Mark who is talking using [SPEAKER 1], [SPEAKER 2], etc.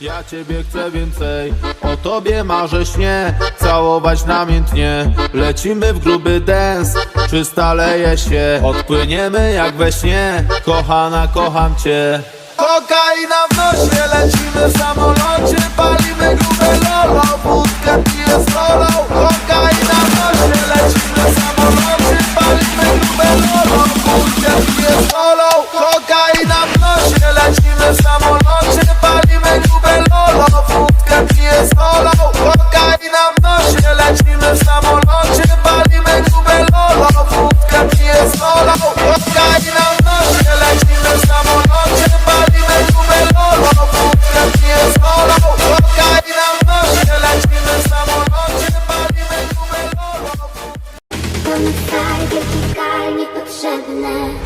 [SPEAKER 1] Ja ciebie chcę więcej, o tobie marzę śnie Całować namiętnie, lecimy w gruby dance Czy staleje się, odpłyniemy jak we śnie. Kochana, kocham cię. Kokaina w nosie, lecimy w samolocie Miliony fraj, wielki kar niepotrzebne